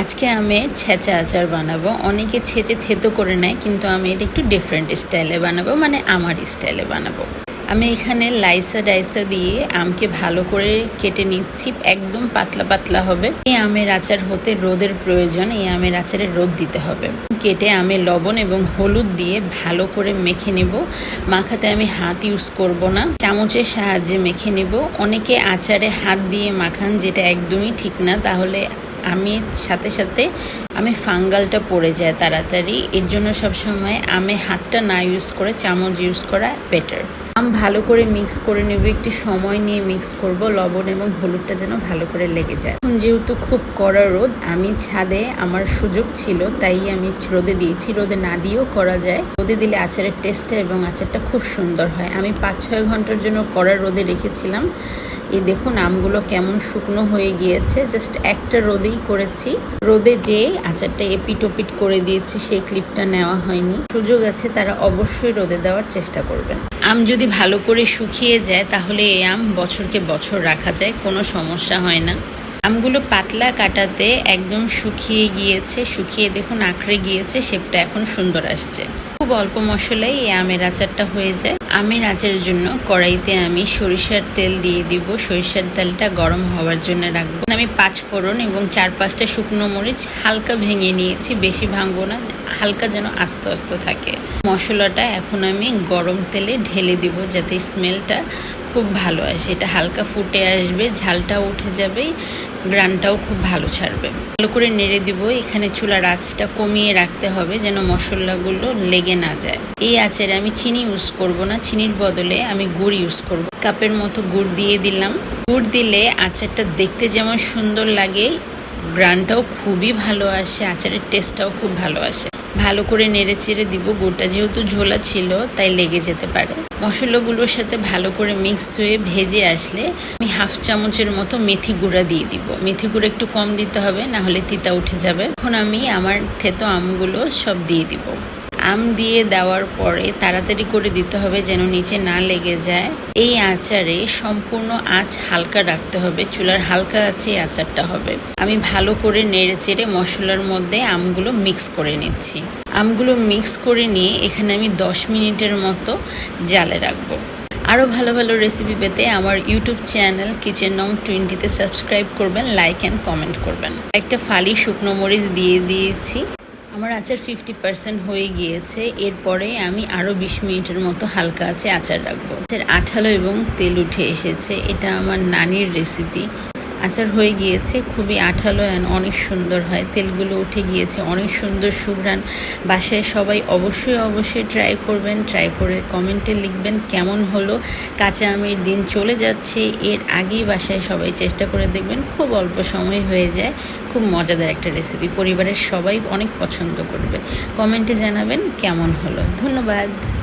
আজকে আমি ছেঁচা আচার বানাবো। অনেকে ছেঁচে থেতো করে নেয়, কিন্তু আমি এটা একটু ডিফারেন্ট স্টাইলে বানাবো মানে আমার স্টাইলে বানাবো। আমি এখানে লাইসা ডাইসা দিয়ে আমকে ভালো করে কেটে নিচ্ছি, একদম পাতলা পাতলা হবে। এই আমের আচার হতে রোদের প্রয়োজন, এই আমের আচারে রোদ দিতে হবে। কেটে আমি লবণ এবং হলুদ দিয়ে ভালো করে মেখে নিব। মাখাতে আমি হাত ইউজ করব না। চামচের সাহায্যে মেখে নিব। অনেকে আচারে হাত দিয়ে মাখান, যেটা একদমই ঠিক না, তাহলে আমি সাথে সাথে আমি ফাঙ্গালটা পড়ে যায় তাড়াতাড়ি। এর জন্য সবসময় আমি হাতটা না ইউজ করে, চামচ ইউজ করা বেটার আম ভালো করে মিক্স করে নেব, একটু সময় নিয়ে মিক্স করব, লবণ এবং হলুদটা যেন ভালো করে লেগে যায়। এখন যেহেতু খুব কড়া রোদ, আমি ছাদে আমার সুযোগ ছিল, তাই আমি রোদে দিয়েছি। রোদে না দিয়েও করা যায়। রোদে দিলে আচারের টেস্টটা এবং আচারটা খুব সুন্দর হয়। আমি পাঁচ ছয় ঘণ্টার জন্য কড়া রোদে রেখেছিলাম। এই দেখুন, আমগুলো কেমন শুকনো হয়ে গিয়েছে। জাস্ট একটা রোদেই করেছি। রোদে যে আচারটা এপিটোপিট করে দিয়েছি, সেই ক্লিপটা নেওয়া হয়নি। সুযোগ আছে, তারা অবশ্যই রোদে দেওয়ার চেষ্টা করবেন। আম যদি ভালো করে শুকিয়ে যায়, তাহলে এই আম বছরকে বছর রাখা যায়, কোনো সমস্যা হয় না। আমগুলো পাতলা কাটাতে একদম শুকিয়ে গিয়েছে। শুকিয়ে দেখুন, আঁকড়ে গিয়েছে, শেপটা এখন সুন্দর আসছে। খুব অল্প মশলায় এই আমের আচারটা হয়ে যায়। আমের আচারের জন্য কড়াইতে আমি সরিষার তেল দিয়ে দিব। সরিষার তেলটা গরম হওয়ার জন্য রাখব। আমি পাঁচ ফোড়ন এবং চার পাঁচটা শুকনো মরিচ হালকা ভেঙে নিয়েছি। বেশি ভাঙবো না, হালকা যেন আস্তে আস্তে থাকে। মশলাটা এখন আমি গরম তেলে ঢেলে দিব যাতে স্মেলটা খুব ভালো আসে। এটা হালকা ফুটে আসবে ঝালটা উঠে যাবে। গ্রানটাও খুব ভালো ছাড়বে। ভালো করে নেড়ে দিব, এখানে চুলার আঁচটা কমিয়ে রাখতে হবে যেন মশলাগুলো লেগে না যায়। এই আচারে আমি চিনি ইউজ করব না, চিনির বদলে আমি গুড় ইউজ করব। কাপের মতো গুড় দিয়ে দিলাম। গুড় দিলে আচারটা দেখতে যেমন সুন্দর লাগে গ্রানটাও খুবই ভালো আসে, আচারের টেস্টটাও খুব ভালো আসে। ভালো করে নেড়ে চেড়ে দিব, গোটা যেহেতু ঝোলা ছিল, তাই লেগে যেতে পারে। মশলাগুলোর সাথে ভালো করে মিক্স হয়ে ভেজে আসলে আমি হাফ চামচের মতো মেথি গুঁড়া দিয়ে দিব। মেথি গুঁড়া একটু কম দিতে হবে না হলে তিতা উঠে যাবে। এখন আমি আমার থেতো আমগুলো সব দিয়ে দিব। আম দিয়ে দেওয়ার পরে তাড়াতাড়ি করে দিতে হবে যেন নিচে না লেগে যায়। এই আচারে সম্পূর্ণ আঁচ হালকা রাখতে হবে। চুলার হালকা আছে আচারটা হবে। আমি ভালো করে নেড়ে চেড়ে মশলার মধ্যে আমগুলো মিক্স করে নিচ্ছি। আমগুলো মিক্স করে নিয়ে এখানে আমি দশ মিনিটের মতো জালে রাখব। আরও ভালো ভালো রেসিপি পেতে আমার ইউটিউব চ্যানেল কিচেন নং টোয়েন্টিতে সাবস্ক্রাইব করবেন লাইক অ্যান্ড কমেন্ট করবেন। একটা ফালি শুকনো মরিচ দিয়ে দিয়েছি। আমার আচার ফিফটি পার্সেন্ট হয়ে গিয়েছে। এরপরে আমি আরও বিশ মিনিটের মতো হালকা আছে আচার রাখব। আচার আঠালো এবং তেল উঠে এসেছে। এটা আমার নানির রেসিপি আচার হয়ে গিয়েছে, খুবই আঠালো অ্যান্ড অনেক সুন্দর হয়। তেলগুলো উঠে গিয়েছে, অনেক সুন্দর সুঘ্রাণ। বাসায় সবাই অবশ্যই অবশ্যই ট্রাই করবেন ট্রাই করে কমেন্টে লিখবেন কেমন হলো। কাঁচা আমের দিন চলে যাচ্ছে, এর আগেই বাসায় সবাই চেষ্টা করে দেখবেন, খুব অল্প সময় হয়ে যায়। খুব মজাদার একটা রেসিপি পরিবারের সবাই অনেক পছন্দ করবে। কমেন্টে জানাবেন কেমন হলো। ধন্যবাদ।